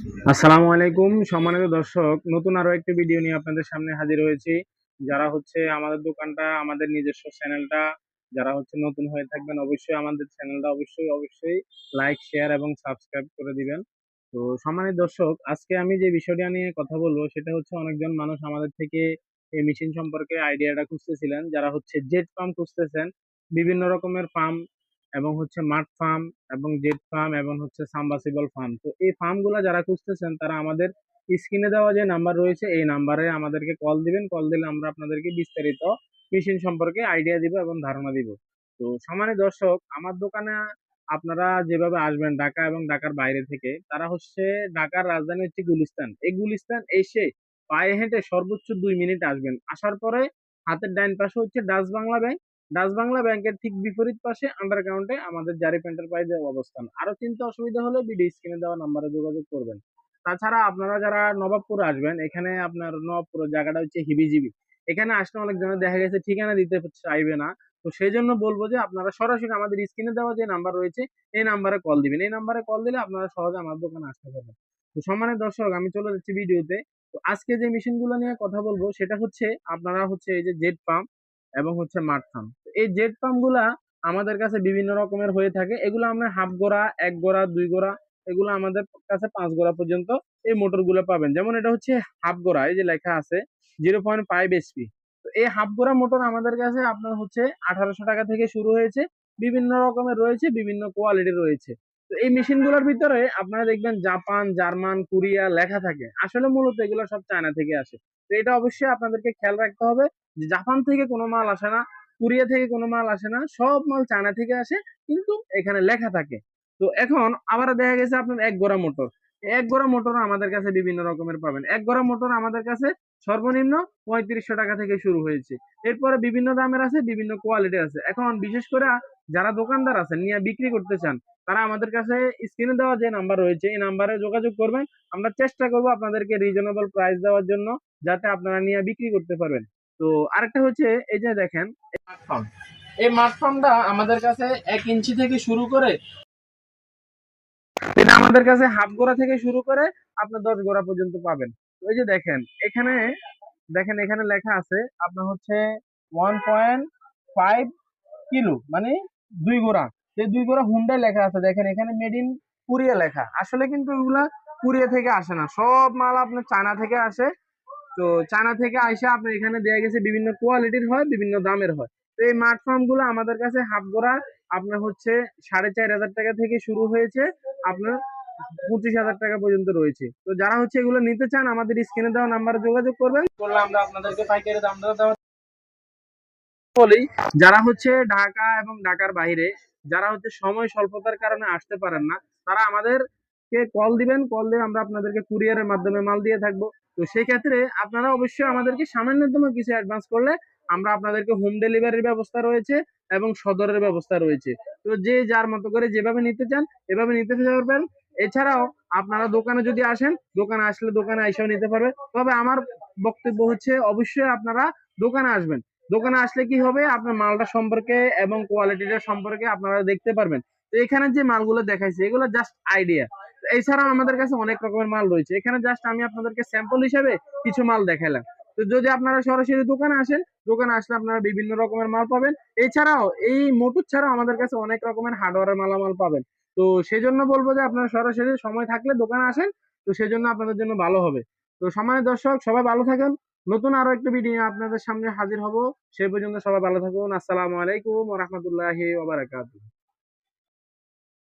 আসসালামু আলাইকুম, সম্মানিত দর্শক, নতুন আরও একটি ভিডিও নিয়ে আপনাদের সামনে হাজির হয়েছি। যারা হচ্ছে আমাদের দোকানটা, আমাদের নিজস্ব চ্যানেলটা যারা হচ্ছে নতুন হয়ে থাকবেন, অবশ্যই আমাদের চ্যানেলটা অবশ্যই অবশ্যই লাইক শেয়ার এবং সাবস্ক্রাইব করে দিবেন। তো সম্মানিত দর্শক, আজকে আমি যে বিষয়টা নিয়ে কথা বলব, সেটা হচ্ছে অনেকজন মানুষ আমাদের থেকে এই মেশিন সম্পর্কে আইডিয়াটা খুঁজতেছিলেন। যারা হচ্ছে জেট পাম্প খুঁজতেছেন, বিভিন্ন রকমের পাম্প এবং হচ্ছে মাঠ ফার্ম এবং জেট ফার্ম এবং হচ্ছে সাবমার্সিবল ফার্ম। তো এই ফার্মগুলো যারা খুঁজতেছেন, তারা আমাদের স্ক্রিনে দেওয়া যে নাম্বার রয়েছে, এই নাম্বারে আমাদেরকে কল দিবেন। কল দিলে আমরা আপনাদেরকে বিস্তারিত মেশিন সম্পর্কে আইডিয়া দিব এবং ধারণা দিব। তো সমানে দর্শক, আমার দোকানে আপনারা যেভাবে আসবেন ঢাকা এবং ঢাকার বাইরে থেকে, তারা হচ্ছে ঢাকার রাজধানী হচ্ছে গুলিস্তান। এই গুলিস্তান এসে পায়ে হেঁটে সর্বোচ্চ দুই মিনিট আসবেন। আসার পরে হাতের ডাইন পাশে হচ্ছে ডাচ বাংলা ব্যাংক ডাচ বাংলা ব্যাংকের ঠিক বিপরীত পাশে আন্ডারগ্রাউন্ডে আমাদের জারিফ এন্টারপ্রাইজের অবস্থান। আরও চিন্তা অসুবিধা হলে ভিডিও স্ক্রিনে দেওয়া নাম্বারে যোগাযোগ করবেন। তাছাড়া আপনারা যারা নবাবপুর আসবেন, এখানে আপনার নবাবপুর জায়গাটা হচ্ছে হিবিজিবি। এখানে আসলে অনেক জনের দেখা গেছে, ঠিকানা দিতে চাইবে না। তো সেই জন্য বলব যে আপনারা সরাসরি আমাদের স্ক্রিনে দেওয়া যে নাম্বার রয়েছে, এই নাম্বারে কল দিবেন। এই নাম্বারে কল দিলে আপনারা সহজে আমার দোকানে আসতে পারবেন। তো সম্মানের দর্শক, আমি চলে যাচ্ছি ভিডিওতে। তো আজকে যে মেশিনগুলো নিয়ে কথা বলব, সেটা হচ্ছে, আপনারা হচ্ছে এই যে জেট পাম্প এবং হচ্ছে মাঠ পাম্প এই জেট পাম্পগুলা আমাদের কাছে বিভিন্ন রকমের হয়ে থাকে। এগুলো আমরা হাফ গোড়া, এক গোড়া, দুই গোড়া, এগুলো আমাদের কাছে পাঁচ গোড়া পর্যন্ত এই মোটরগুলো পাবেন। যেমন এটা হচ্ছে হাফ গোড়া, এই যে লেখা আছে জিরো পয়েন্ট ফাইভ এসপি তো এই হাফ গোড়া মোটর আমাদের কাছে আপনার হচ্ছে আঠারোশো টাকা থেকে শুরু হয়েছে। বিভিন্ন রকমের রয়েছে, বিভিন্ন কোয়ালিটির রয়েছে। তো এই মেশিনগুলোর ভিতরে আপনারা দেখবেন জাপান, জার্মান, কোরিয়া লেখা থাকে। আসলে মূলত এগুলো সব চায়না থেকে আসে। তো এটা অবশ্যই আপনাদেরকে খেয়াল রাখতে হবে যে জাপান থেকে কোনো মাল আসে না। কোরিয়া থেকে কোনো মাল আসে না, সব মাল চায়না থেকে আসে, কিন্তু এখানে লেখা থাকে। তো এখন আবার দেখা গেছে আপনার এক গোড়া মোটর। এক গোড়া মোটর আমাদের কাছে বিভিন্ন রকমের পাবেন। এক গোড়া মোটর আমাদের কাছে সর্বনিম্ন পঁয়ত্রিশশো টাকা থেকে শুরু হয়েছে। এরপরে বিভিন্ন দামের আছে, বিভিন্ন কোয়ালিটি আছে। এখন বিশেষ করে যারা দোকানদার আছেন, নিয়ে বিক্রি করতে চান, তারা আমাদের কাছে স্ক্রিনে দেওয়া যে নাম্বার রয়েছে, এই নাম্বারে যোগাযোগ করবেন। আমরা চেষ্টা করব আপনাদেরকে রিজনেবল প্রাইস দেওয়ার জন্য, যাতে আপনারা নিয়ে বিক্রি করতে পারবেন। তো আরেকটা হচ্ছে, এই যে দেখেন, এই মাঠফার্মটা আমাদের কাছে এক ইঞ্চি থেকে শুরু করে, এটা আমাদের কাছে হাফ গোড়া থেকে শুরু করে আপনার দশ গোড়া পর্যন্ত পাবেন। ওই যে দেখেন, এখানে দেখেন এখানে লেখা আছে, আপনার হচ্ছে ওয়ান পয়েন্ট ফাইভ কিলো মানে দুই গোড়া। সেই দুই গোড়া হুন্ডায় লেখা আছে, দেখেন এখানে মেড ইন কোরিয়া লেখা। আসলে কিন্তু এগুলা কোরিয়া থেকে আসে না, সব মাল আপনার চায়না থেকে আসে। তো চায়না থেকে আইসা আপনার এখানে দেয়া গেছে বিভিন্ন কোয়ালিটির হয় বিভিন্ন দামের হয়। তো এই মাঠ ফার্মগুলো আমাদের কাছে হাফ গোড়া আপনার হচ্ছে সাড়ে চার হাজার টাকা থেকে শুরু হয়েছে আপনার পঁচিশ হাজার টাকা পর্যন্ত রয়েছে। তো যারা হচ্ছে এগুলো নিতে চান আমাদের স্ক্রিনে দেওয়া নাম্বারে যোগাযোগ করবেন। করলে আমরা আপনাদেরকে পাইকারি দাম দেওয়া বলি যারা হচ্ছে ঢাকা এবং ঢাকার বাইরে যারা হচ্ছে সময় স্বল্পতার কারণে আসতে পারেন না তারা আমাদেরকে কল দিবেন কল দিয়ে আমরা আপনাদেরকে কুরিয়ারের মাধ্যমে মাল দিয়ে থাকব। তো সেই ক্ষেত্রে আপনারা অবশ্যই আমাদেরকে সামান্যতম কিছু অ্যাডভান্স করলে আমরা আপনাদেরকে হোম ডেলিভারির ব্যবস্থা রয়েছে এবং সদরের ব্যবস্থা রয়েছে। তো যে যার মতো করে যেভাবে নিতে চান, এভাবে নিতে পারবেন। এছাড়াও আপনারা দোকানে যদি আসেন, দোকানে আসলে দোকানে এসেও নিতে পারবে। তবে আমার বক্তব্য হচ্ছে অবশ্যই আপনারা দোকানে আসবেন। দোকানে আসলে কি হবে? আপনার মালটা সম্পর্কে এবং কোয়ালিটিটা সম্পর্কে আপনারা দেখতে পারবেন। তো এখানে যে মালগুলো দেখাইছে, এগুলো জাস্ট আইডিয়া এছাড়াও আমাদের কাছে অনেক রকমের মাল রয়েছে। এখানে জাস্ট আমি আপনাদেরকে স্যাম্পল হিসেবে কিছু মাল দেখালাম। তো যদি আপনারা সরাসরি দোকানে আসেন, দোকানে আসলে আপনারা বিভিন্ন রকমের মাল পাবেন। এছাড়াও এই মোটর ছাড়াও আমাদের কাছে অনেক রকমের হার্ডওয়্যারের মালামাল পাবেন। তো সেই জন্য বলব যে আপনারা সরাসরি সময় থাকলে দোকানে আসেন, তো সেই জন্য আপনাদের জন্য ভালো হবে। তো সময় দর্শক, সবাই ভালো থাকেন। নতুন আরও একটা ভিডিও আপনাদের সামনে হাজির হব। সেই পর্যন্ত সবাই ভালো থাকুন। আসসালামু আলাইকুম রহমতুল্লাহি ওবারাকাতুহ